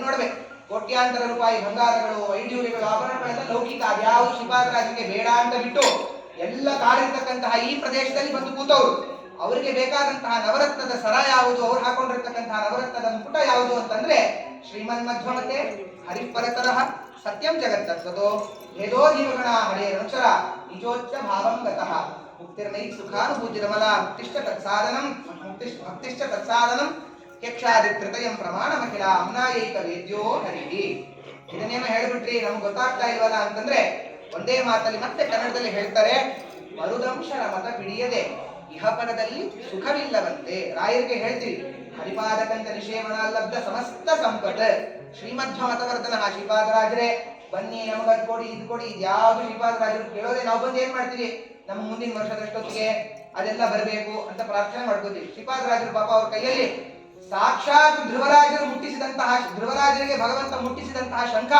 ನೋಡ್ಬೇಕು. ಕೋಟ್ಯಾಂತರ ರೂಪಾಯಿ ಬಂಗಾರಗಳು ವೈಡ್ಯೂರ್ಯಗಳು ಆಭರಣಗಳೆಲ್ಲ ಲೌಕಿಕ ಅದ್ಯಾವ ಶ್ರೀಪಾದರಾಜನಿಗೆ ಬೇಡ ಅಂತ ಬಿಟ್ಟು ಎಲ್ಲ ಕಾಡಿರ್ತಕ್ಕಂತಹ ಈ ಪ್ರದೇಶದಲ್ಲಿ ಬಂದು ಕೂತವರು. ಅವರಿಗೆ ಬೇಕಾದಂತಹ ನವರತ್ನದ ಸರ ಯಾವುದು? ಅವ್ರು ಹಾಕೊಂಡಿರ್ತಕ್ಕಂತಹ ನವರತ್ನದ ಮುಕುಟ ಯಾವುದು ಅಂತಂದ್ರೆ ಶ್ರೀಮನ್ ಮಧ್ವಮತೆ ಹರಿಪರತರಃ ಸತ್ಯಂ ಜಗತ್ತತ್ವತೋ ಭೇದೋ ಜೀವಗಣ ಹರೇ ರಚರ ನಿಜೋಚ್ಚ ಭಾವಂ ಗತಃ. ಮುಕ್ತಿರ್ನೈ ಸುಖಾನುಭೂತಿರಮಲ ಮುಕ್ತಿಶ್ಚ ತತ್ಸಾಧನಂ ಮುಕ್ತಿಶ್ಚ ತತ್ಸಾಧನಂ ಯಕ್ಷಾದಿತ್ರಿತಯಂ ಪ್ರಮಾಣ ಮಹಿಳಾ ಅಮ್ನಾಯೈಕ ವೇದ್ಯೋ ಹರಿಹಿ. ಇದನ್ನೇನೋ ಹೇಳ್ಬಿಟ್ರಿ, ನಮ್ಗೆ ಗೊತ್ತಾಗ್ತಾ ಇಲ್ವಲ್ಲ ಅಂತಂದ್ರೆ ಒಂದೇ ಮಾತಲ್ಲಿ ಮತ್ತೆ ಕನ್ನಡದಲ್ಲಿ ಹೇಳ್ತಾರೆ ಮರುದಂಶರ ಮತ ಬಿಡಿಯದೆ ಇಹಪರದಲ್ಲಿ ಸುಖವಿಲ್ಲವಂತೆ. ರಾಯರಿಗೆ ಹೇಳ್ತೀವಿ ಹರಿಪಾದಕಂತ ನಿಷೇವಣ ಲಬ್ಧ ಸಮಸ್ತ ಸಂಪತ್. ಶ್ರೀಮಧ್ವ ಮತವರ್ಧನ ಶ್ರೀಪಾದರಾಜರೇ ಬನ್ನಿ ನಮಗದ್ ಕೊಡಿ, ಇದು ಕೊಡಿ ಇದ್ಯಾವುದು ಶ್ರೀಪಾದರಾಜರು ಕೇಳೋದೇ ನಾವು ಬಂದು ಏನ್ ಮಾಡ್ತೀವಿ? ನಮ್ಮ ಮುಂದಿನ ವರ್ಷದಷ್ಟೊತ್ತಿಗೆ ಅದೆಲ್ಲ ಬರಬೇಕು ಅಂತ ಪ್ರಾರ್ಥನೆ ಮಾಡ್ಕೋತೀವಿ. ಶ್ರೀಪಾದರಾಜರು ಪಾಪ ಅವ್ರ ಕೈಯಲ್ಲಿ ಸಾಕ್ಷಾತ್ ಧ್ರುವರಾಜರು ಮುಟ್ಟಿಸಿದಂತಹ ಧ್ರುವರಾಜರಿಗೆ ಭಗವಂತ ಮುಟ್ಟಿಸಿದಂತಹ ಶಂಖ.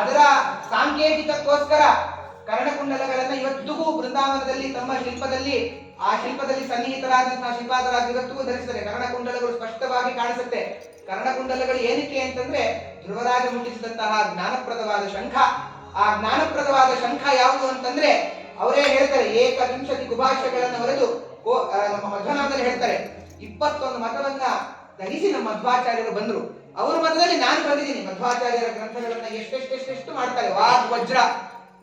ಅದರ ಸಾಂಕೇತಿಕಕ್ಕೋಸ್ಕರ ಕರ್ಣಕುಂಡಲಗಳನ್ನ ಇವತ್ತಿಗೂ ಬೃಂದಾವನದಲ್ಲಿ ತಮ್ಮ ಶಿಲ್ಪದಲ್ಲಿ, ಆ ಶಿಲ್ಪದಲ್ಲಿ ಸನ್ನಿಹಿತರಾದಂತಹ ಶಿಲ್ಪಾದರಾಜ ಇವತ್ತಿಗೂ ಧರಿಸಿದರೆ ಕರ್ಣಕುಂಡಲಗಳು ಸ್ಪಷ್ಟವಾಗಿ ಕಾಣಿಸುತ್ತೆ. ಕರ್ಣಕುಂಡಲಗಳು ಏನಕ್ಕೆ ಅಂತಂದ್ರೆ ಧ್ರುವರಾಜ ಮುಟ್ಟಿಸಿದಂತಹ ಜ್ಞಾನಪ್ರದವಾದ ಶಂಖ. ಆ ಜ್ಞಾನಪ್ರದವಾದ ಶಂಖ ಯಾವುದು ಅಂತಂದ್ರೆ ಅವರೇ ಹೇಳ್ತಾರೆ, ಏಕವಿಂಶತಿ ಗುಭಾಷೆಗಳನ್ನು ನಮ್ಮ ಮಧ್ವನಾಮದಲ್ಲಿ ಹೇಳ್ತಾರೆ, ಇಪ್ಪತ್ತೊಂದು ಮತವನ್ನ ಧರಿಸಿ ನಮ್ಮ ಮಧ್ವಾಚಾರ್ಯರು ಬಂದರು. ಅವ್ರ ಮತದಲ್ಲಿ ನಾನು ಬಂದಿದ್ದೀನಿ ಮಧ್ವಾಚಾರ್ಯರ ಗ್ರಂಥಗಳನ್ನ ಎಷ್ಟೆಷ್ಟೆಷ್ಟೆಷ್ಟು ಮಾಡ್ತಾರೆ. ವಾಗ್ ವಜ್ರ.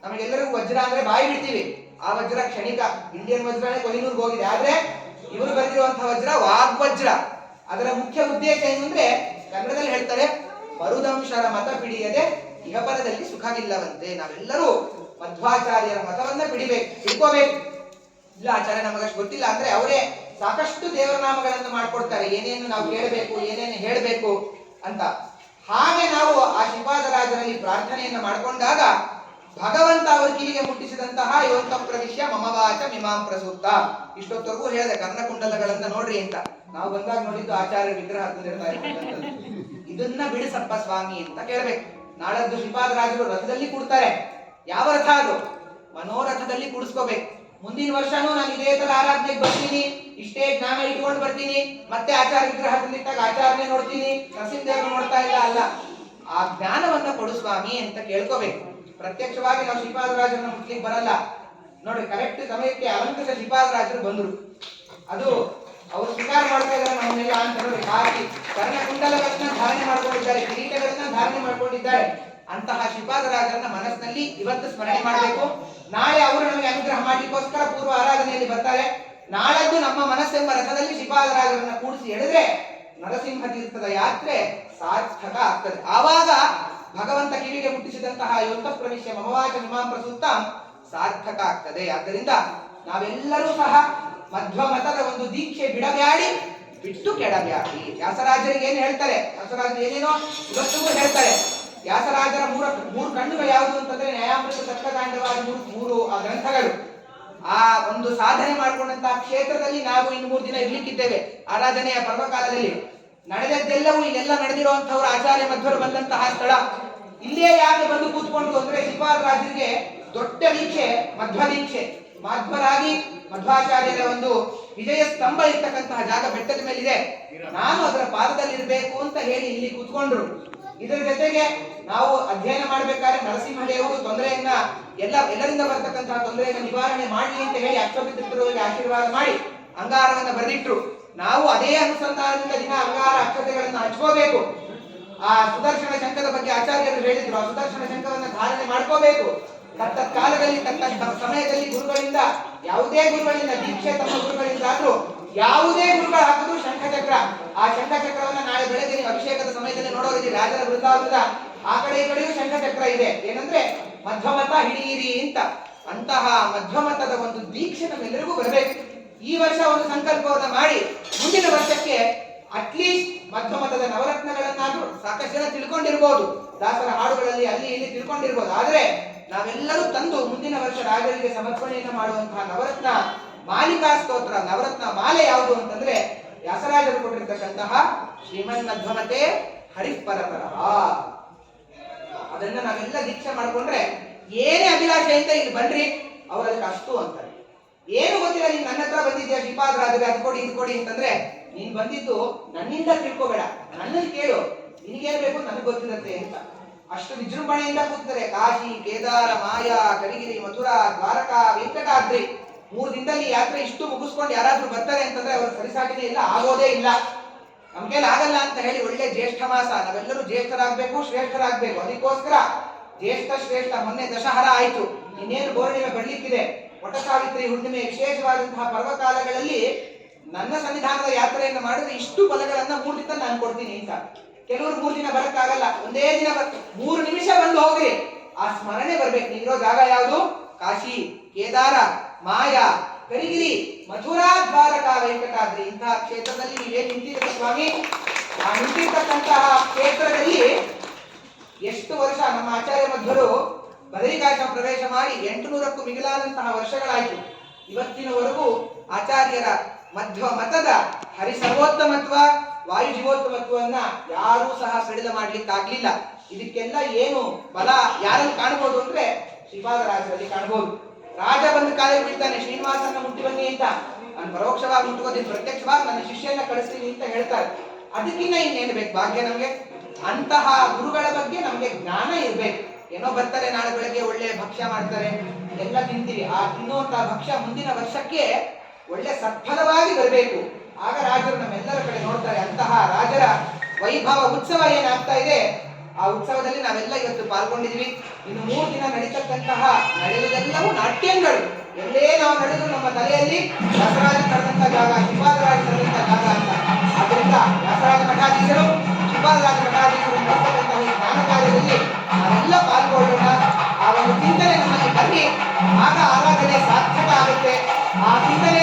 ನಮಗೆಲ್ಲರಿಗೂ ವಜ್ರ ಅಂದ್ರೆ ಬಾಯಿ ಬಿಡ್ತೀವಿ. ಆ ವಜ್ರ ಕ್ಷಣಿಕ. ಇಂಡಿಯನ್ ವಜ್ರನೇ ಕೊಹಿನೂರ್ಗೆ ಹೋಗಿದೆ. ಆದ್ರೆ ಇವರು ಬರೆದಿರುವಂತಹ ವಜ್ರ ವಾಗ್ ವಜ್ರ. ಅದರ ಮುಖ್ಯ ಉದ್ದೇಶ ಏನು ಅಂದ್ರೆ ಕನ್ನಡದಲ್ಲಿ ಹೇಳ್ತಾರೆ ಮರುದಂಶರ ಮತ ಬಿಡಿಯದೆ ಇಹಪರದಲ್ಲಿ ಸುಖವಿಲ್ಲವಂತೆ. ನಾವೆಲ್ಲರೂ ಮಧ್ವಾಚಾರ್ಯರ ಮತವನ್ನ ಬಿಡಿಬೇಕು ತಿಳ್ಕೋಬೇಕು. ಇಲ್ಲ, ಆಚಾರ್ಯ, ನಮಗಷ್ಟು ಗೊತ್ತಿಲ್ಲ ಅಂದ್ರೆ ಅವರೇ ಸಾಕಷ್ಟು ದೇವರ ನಾಮಗಳನ್ನು ಮಾಡ್ಕೊಡ್ತಾರೆ. ಏನೇನು ನಾವು ಕೇಳಬೇಕು, ಏನೇನು ಹೇಳಬೇಕು ಅಂತ. ಹಾಗೆ ನಾವು ಆ ಶಿವಾದರಾಜರಲ್ಲಿ ಪ್ರಾರ್ಥನೆಯನ್ನ ಮಾಡ್ಕೊಂಡಾಗ ಭಗವಂತ ಅವರ ಕಿವಿಗೆ ಮುಟ್ಟಿಸಿದಂತಹ ಯೋಂತ ಪ್ರವಿಶ್ಯ ಮಮವಾಚ ಮಿಮಾಂ ಪ್ರಸೂತ್ತ ಇಷ್ಟೊತ್ತವರೆಗೂ ಹೇಳಿದೆ ಕರ್ಣಕುಂಡಲಗಳನ್ನ ನೋಡ್ರಿ ಅಂತ. ನಾವು ಬಂದಾಗ ನೋಡಿದ್ದು ಆಚಾರ್ಯ ವಿಗ್ರಹ. ಇದನ್ನ ಬಿಡಿಸಪ್ಪ ಸ್ವಾಮಿ ಅಂತ ಕೇಳ್ಬೇಕು. ನಾಳದ್ದು ಶ್ರೀಪಾದರಾಜರು ರಥದಲ್ಲಿ ಕೂಡ್ತಾರೆ. ಯಾವ ರಥ ಅದು? ಮನೋರಥದಲ್ಲಿ ಕೂಡಿಸ್ಕೋಬೇಕು. ಮುಂದಿನ ವರ್ಷನೂ ನಾನು ಇದೇ ತರ ಆರಾಧನೆಗೆ ಬರ್ತೀನಿ. ಇಷ್ಟೇ ಜ್ಞಾನ ಇಟ್ಕೊಂಡು ಬರ್ತೀನಿ. ಮತ್ತೆ ಆಚಾರ ವಿಗ್ರಹ ತಂದಿಟ್ಟಾಗ ಆಚಾರನೆ ನೋಡ್ತೀನಿ. ನರಸಿಂಹದೇವ್ರು ನೋಡ್ತಾ ಇಲ್ಲ ಅಲ್ಲ. ಆ ಜ್ಞಾನವನ್ನ ಕೊಡು ಸ್ವಾಮಿ ಅಂತ ಕೇಳ್ಕೋಬೇಕು. ಪ್ರತ್ಯಕ್ಷವಾಗಿ ನಾವು ಶ್ರೀಪಾದರಾಜನ ಮುಟ್ಲಿಕ್ಕೆ ಬರಲ್ಲ. ನೋಡಿ ಕರೆಕ್ಟ್ ಸಮಯಕ್ಕೆ ಅಲಂಕೃತ ಶ್ರೀಪಾದರಾಜರು ಬಂದರು. ಅದು ಅವರು ಸ್ವೀಕಾರ ಮಾಡ್ತಾ ಇದ್ದಾರೆ ನಮ್ಮನ್ನೆಲ್ಲ ಅಂತ ನೋಡಿ ಹಾಕಿ ಕರ್ಣಕುಂಡಲಗಳನ್ನ ಧಾರಣೆ ಮಾಡ್ಕೊಂಡಿದ್ದಾರೆ ಕಿರೀಟಗಳನ್ನ ಧಾರಣೆ ಮಾಡ್ಕೊಂಡಿದ್ದಾರೆ. ಅಂತಹ ಶ್ರೀಪಾದರಾಜರನ್ನ ಮನಸ್ಸಿನಲ್ಲಿ ಇವತ್ತು ಸ್ಮರಣೆ ಮಾಡಬೇಕು. ನಾಳೆ ಅವರು ನಮಗೆ ಅನುಗ್ರಹ ಮಾಡಲಿಕ್ಕೋಸ್ಕರ ಪೂರ್ವ ಆರಾಧನೆಯಲ್ಲಿ ಬರ್ತಾರೆ. ನಾಳದ್ದು ನಮ್ಮ ಮನಸ್ಸೆಂಬ ರಥದಲ್ಲಿ ಶ್ರೀಪಾದರಾಜರನ್ನ ಕೂಡಿಸಿ ಎಳೆದ್ರೆ ನರಸಿಂಹ ತೀರ್ಥದ ಯಾತ್ರೆ ಸಾರ್ಥಕ ಆಗ್ತದೆ. ಆವಾಗ ಭಗವಂತ ಕಿವಿಗೆ ಮುಟ್ಟಿಸಿದಂತಹ ಯೋತ ಪ್ರವೇಶ ಮಮವಾಚ ಸುತ್ತ ಸಾರ್ಥಕ ಆಗ್ತದೆ. ಆದ್ದರಿಂದ ನಾವೆಲ್ಲರೂ ಸಹ ಮಧ್ವ ಮತದ ಒಂದು ದೀಕ್ಷೆ ಬಿಡಬ್ಯಾಡಿ, ಬಿಟ್ಟು ಕೆಡಬ್ಯಾಡಿ. ವ್ಯಾಸರಾಜರಿಗೆ ಏನು ಹೇಳ್ತಾರೆ? ವ್ಯಾಸರಾಜರು ಏನೇನೋ ಇವತ್ತಿಗೂ ಹೇಳ್ತಾರೆ. ವ್ಯಾಸರಾಜರ ಮೂರ ಮೂರು ಕಣ್ಣುಗಳು ಯಾವುದು ಅಂತಂದ್ರೆ ನ್ಯಾಯಾಮೃತ ತತ್ವಕಾಂಡವಾದ ಮೂರು ಆ ಗ್ರಂಥಗಳು. ಆ ಒಂದು ಸಾಧನೆ ಮಾಡಿಕೊಂಡಂತಹ ಕ್ಷೇತ್ರದಲ್ಲಿ ನಾವು ಇನ್ನು ಮೂರು ದಿನ ಇರ್ಲಿಕ್ಕಿದ್ದೇವೆ. ಆರಾಧನೆಯ ಪರ್ವಕಾಲದಲ್ಲಿ ನಡೆದದ್ದೆಲ್ಲವೂ ಇಲ್ಲೆಲ್ಲ ನಡೆದಿರುವಂತಹವರು ಆಚಾರ್ಯ ಮಧ್ವರು ಬಂದಂತಹ ಸ್ಥಳ. ಇಲ್ಲೇ ಯಾರು ಬಂದು ಕೂತ್ಕೊಂಡು ಅಂದ್ರೆ ಶ್ರೀಪಾದರಾಜರಿಗೆ ದೊಡ್ಡ ದೀಕ್ಷೆ, ಮಧ್ವ ದೀಕ್ಷೆ. ಮಧ್ವರಾಗಿ ಮಧ್ವಾಚಾರ್ಯರ ಒಂದು ವಿಜಯ ಸ್ತಂಭ ಇರ್ತಕ್ಕಂತಹ ಜಾಗ ಬೆಟ್ಟದ ಮೇಲಿದೆ. ನಾನು ಅದರ ಪಾದದಲ್ಲಿ ಇರಬೇಕು ಅಂತ ಹೇಳಿ ಇಲ್ಲಿ ಕೂತ್ಕೊಂಡ್ರು. ಇದರ ಜೊತೆಗೆ ನಾವು ಅಧ್ಯಯನ ಮಾಡ್ಬೇಕಾದ್ರೆ ನರಸಿಂಹದೇವರು ತೊಂದರೆಯನ್ನ ಎಲ್ಲ, ಎಲ್ಲರಿಂದ ಬರ್ತಕ್ಕಂತಹ ತೊಂದರೆಯನ್ನ ನಿವಾರಣೆ ಮಾಡಲಿ ಅಂತ ಹೇಳಿ ಅಕ್ಷಪಿತೃಗಳಿಗೆ ಆಶೀರ್ವಾದ ಮಾಡಿ ಅಂಗಾರವನ್ನ ಬರೆದಿಟ್ರು. ನಾವು ಅದೇ ಅನುಸಂಧಾನದಿಂದ ದಿನ ಅಂಗಾರ ಅಕ್ಷತೆಗಳನ್ನ ಹಚ್ಕೋಬೇಕು. ಆ ಸುದರ್ಶನ ಶಂಕದ ಬಗ್ಗೆ ಆಚಾರ್ಯರು ಹೇಳಿದ್ರು. ಆ ಸುದರ್ಶನ ಶಂಕವನ್ನ ಧಾರಣೆ ಮಾಡ್ಕೋಬೇಕು. ತತ್ತ ಕಾಲದಲ್ಲಿ ತಕ್ಕ ಸಮಯದಲ್ಲಿ ಗುರುಗಳಿಂದ, ಯಾವುದೇ ಗುರುಗಳಿಂದ, ದೀಕ್ಷೆ ತಮ್ಮ ಗುರುಗಳಿಂದ ಆದ್ರೂ ಯಾವುದೇ ಗುರುಗಳು ಹಾಕಿದ್ರು ಶಂಖಚಕ್ರ. ಆ ಶಂಖಚಕ್ರವನ್ನ ನಾಳೆ ಬೆಳಗ್ಗೆ ನೀವು ಅಭಿಷೇಕದ ಸಮಯದಲ್ಲಿ ನೋಡೋರಿದ್ದೀರಿ. ರಾಜರ ವೃಂದಾವನದ ಆ ಕಡೆ ಈ ಕಡೆಯೂ ಶಂಖಚಕ್ರ ಇದೆ. ಏನಂದ್ರೆ ಮಧ್ವಮತ ಹಿಡಿಯಿರಿ ಅಂತ. ಅಂತಹ ಮಧ್ವಮತದ ಒಂದು ದೀಕ್ಷೆ ನಮ್ಮೆಲ್ಲರಿಗೂ ಬರಬೇಕು. ಈ ವರ್ಷ ಒಂದು ಸಂಕಲ್ಪವನ್ನ ಮಾಡಿ ಮುಂದಿನ ವರ್ಷಕ್ಕೆ ಅಟ್ಲೀಸ್ಟ್ ಮಧ್ವಮತದ ನವರತ್ನಗಳನ್ನಾದ್ರೂ ಸಾಕಷ್ಟು ಜನ ತಿಳ್ಕೊಂಡಿರ್ಬೋದು. ದಾಸರ ಹಾಡುಗಳಲ್ಲಿ ಅಲ್ಲಿ ಇಲ್ಲಿ ತಿಳ್ಕೊಂಡಿರ್ಬೋದು. ಆದ್ರೆ ನಾವೆಲ್ಲರೂ ತಂದು ಮುಂದಿನ ವರ್ಷ ರಾಜರಿಗೆ ಸಮರ್ಪಣೆಯನ್ನು ಮಾಡುವಂತಹ ನವರತ್ನ ಮಾಲಿಕಾ ಸ್ತೋತ್ರ, ನವರತ್ನ ಮಾಲೆ ಯಾವುದು ಅಂತಂದ್ರೆ ವ್ಯಾಸರಾಜರು ಕೊಟ್ಟಿರ್ತಕ್ಕಂತಹ ಶ್ರೀಮನ್ಮಧ್ವಮತೆ ಹರಿಪರತರ ಅದನ್ನ ನಾವೆಲ್ಲ ದೀಕ್ಷೆ ಮಾಡ್ಕೊಂಡ್ರೆ ಏನೇ ಅಭಿಲಾಷೆ ಅಂತ ಇಲ್ಲಿ ಬನ್ರಿ, ಅವರದಕ್ಕೆ ಅಷ್ಟು ಅಂತಾರೆ ಏನು ಗೊತ್ತಿಲ್ಲ, ನೀನ್ ನನ್ನ ಹತ್ರ ಬಂದಿದ್ಯಾ ಶಿಪಾದ್ರಾದ್ರೆ ಅದು ಕೊಡಿ, ಇದು ಕೊಡಿ ಅಂತಂದ್ರೆ ನೀನ್ ಬಂದಿದ್ದು ನನ್ನಿಂದ ತಿಳ್ಕೋಬೇಡ. ನನ್ನನ್ನು ಕೇಳು, ನಿನಗೇನ್ ಬೇಕು ನನಗೆ ಗೊತ್ತಿರುತ್ತೆ ಅಂತ. ಅಷ್ಟು ವಿಜೃಂಭಣೆಯಿಂದ ಕೂತಾರೆ ಕಾಶಿ, ಕೇದಾರ, ಮಾಯಾ, ಕರಿಗಿರಿ, ಮಥುರಾ, ದ್ವಾರಕಾ, ವೆಂಕಟಾದ್ರಿ. ಮೂರು ದಿನದಲ್ಲಿ ಯಾತ್ರೆ ಇಷ್ಟು ಮುಗಿಸ್ಕೊಂಡು ಯಾರಾದ್ರೂ ಬರ್ತಾರೆ ಅಂತಂದ್ರೆ ಅವರು ಸರಿಸಾಟಿನೇ ಇಲ್ಲ, ಆಗೋದೇ ಇಲ್ಲ. ನಮ್ಗೆಲ್ಲ ಆಗಲ್ಲ ಅಂತ ಹೇಳಿ ಒಳ್ಳೆ ಜ್ಯೇಷ್ಠ ಮಾಸ. ನಾವೆಲ್ಲರೂ ಜ್ಯೇಷ್ಠರಾಗಬೇಕು, ಶ್ರೇಷ್ಠರಾಗಬೇಕು. ಅದಕ್ಕೋಸ್ಕರ ಜ್ಯೇಷ್ಠ, ಶ್ರೇಷ್ಠ ಮೊನ್ನೆ ದಶಹರ ಆಯಿತು. ಇನ್ನೇನು ಗೋರ್ಣಿಮೆ ಬರ್ಲಿಕ್ಕಿದೆ. ವಟ ಸಾವಿತ್ರಿ ಹುಣ್ಣಿಮೆ ವಿಶೇಷವಾದಂತಹ ಪರ್ವಕಾಲಗಳಲ್ಲಿ ನನ್ನ ಸನ್ನಿಧಾನದ ಯಾತ್ರೆಯನ್ನು ಮಾಡಿದ್ರೆ ಇಷ್ಟು ಫಲಗಳನ್ನ ಮೂರು ದಿನ ನಾನು ಕೊಡ್ತೀನಿ ಅಂತ. ಕೆಲವರು ಮೂರು ದಿನ ಬರಕ್ಕಾಗಲ್ಲ. ಒಂದೇ ದಿನ ಮೂರು ನಿಮಿಷ ಬಂದು ಹೋಗ್ರಿ. ಆ ಸ್ಮರಣೆ ಬರ್ಬೇಕು. ನೀವಿರೋ ಜಾಗ ಯಾವುದು? ಕಾಶಿ, ಕೇದಾರ. ಮಾಯಾ ಕರಿಗಿರಿ ಮಥುರಾ ದ್ವಾರಕ ವೆಂಕಟಾದ್ರಿ. ಇಂತಹ ಕ್ಷೇತ್ರದಲ್ಲಿ ನೀವೇ ನಿಂತಿದ್ದೀರ ಸ್ವಾಮಿ, ಆ ನಿಂತಿರ್ತಕ್ಕಂತಹ ಕ್ಷೇತ್ರದಲ್ಲಿ ಎಷ್ಟು ವರ್ಷ ನಮ್ಮ ಆಚಾರ್ಯ ಮಧ್ವರು ಬದರಿಕಾಶ್ರಮ ಪ್ರವೇಶ ಮಾಡಿ ಎಂಟು ನೂರಕ್ಕೂ ಮಿಗಿಲಾದಂತಹ ವರ್ಷಗಳಾಯಿತು. ಇವತ್ತಿನವರೆಗೂ ಆಚಾರ್ಯರ ಮಧ್ವ ಮತದ ಹರಿ ಸರ್ವೋತ್ತಮತ್ವ ವಾಯು ಜೀವೋತ್ತಮತ್ವವನ್ನ ಯಾರೂ ಸಹ ಸಡಿಲ ಮಾಡ್ಲಿಕ್ಕಾಗ್ಲಿಲ್ಲ. ಇದಕ್ಕೆಲ್ಲ ಏನು ಬಲ ಯಾರಲ್ಲಿ ಕಾಣಬಹುದು ಅಂದ್ರೆ ಶ್ರೀಪಾದರಾಜರಲ್ಲಿ ಕಾಣಬಹುದು ರಾಜ ಬಂದು ಕಾಲಿಗೆ ಬಿಡ್ತಾನೆ ಶ್ರೀನಿವಾಸನ ಮುಟ್ಟಿ ಬನ್ನಿ ಅಂತ ನಾನು ಪರೋಕ್ಷವಾಗಿ ಮುಟ್ಟುವುದಿಲ್ಲ ಪ್ರತ್ಯಕ್ಷವಾಗಿ ನನ್ನ ಶಿಷ್ಯನ ಕಳಿಸ್ತೀನಿ ಅಂತ ಹೇಳ್ತಾರೆ. ಅದಕ್ಕಿಂತ ಇನ್ನೇನು ಬೇಕು ಭಾಗ್ಯ ನಮಗೆ? ಅಂತಹ ಗುರುಗಳ ಬಗ್ಗೆ ನಮಗೆ ಜ್ಞಾನ ಇರಬೇಕು. ಏನೋ ಬರ್ತಾರೆ, ನಾಳೆ ಬೆಳಗ್ಗೆ ಒಳ್ಳೆ ಭಕ್ಷ್ಯ ಮಾಡ್ತಾರೆ, ಎಲ್ಲ ತಿಂತೀವಿ. ಆ ತಿನ್ನುವಂತಹ ಭಕ್ಷ್ಯ ಮುಂದಿನ ವರ್ಷಕ್ಕೆ ಒಳ್ಳೆ ಸತ್ಫಲವಾಗಿ ಬರಬೇಕು. ಆಗ ರಾಜರು ನಮ್ಮೆಲ್ಲರ ಕಡೆ ನೋಡ್ತಾರೆ, ಅಂತಹ ರಾಜರ ವೈಭವ, ಉತ್ಸವ ಏನಾಗ್ತಾ ಇದೆ? ಆ ಉತ್ಸವದಲ್ಲಿ ನಾವೆಲ್ಲ ಇವತ್ತು ಪಾಲ್ಗೊಂಡಿದ್ವಿ ಇನ್ನು ಮೂರು ದಿನ ನಡೀತಕ್ಕಂತಹ ನಡೆಯುವುದೆಲ್ಲವೂ ನಾಟ್ಯಗಳು. ಎಲ್ಲೇ ನಾವು ನಡೆದು ನಮ್ಮ ತಲೆಯಲ್ಲಿ ದಸರಾಜ ಕರೆದಂತ ಜಾಗ ಶಿವಾದರಾಜ ಕರೆದಂತ ಜಾಗ ಅಂತ. ಆದ್ದರಿಂದ ದಸರಾಜ ಮಠಾಧೀಶರು ಶಿವಾದರಾಜ ಮಠಾಧೀಶರು ನಡೆಸತಕ್ಕಂತಹ ಈ ಜ್ಞಾನ ಕಾರ್ಯದಲ್ಲಿ ನಾವೆಲ್ಲ ಪಾಲ್ಗೊಳ್ಳೋಣ. ಆ ಒಂದು ಚಿಂತನೆ ನಮ್ಮಲ್ಲಿ ಬನ್ನಿ. ಆಗ ಆರಾಧನೆ ಸಾರ್ಥಕ ಆಗುತ್ತೆ ಆ ಚಿಂತನೆ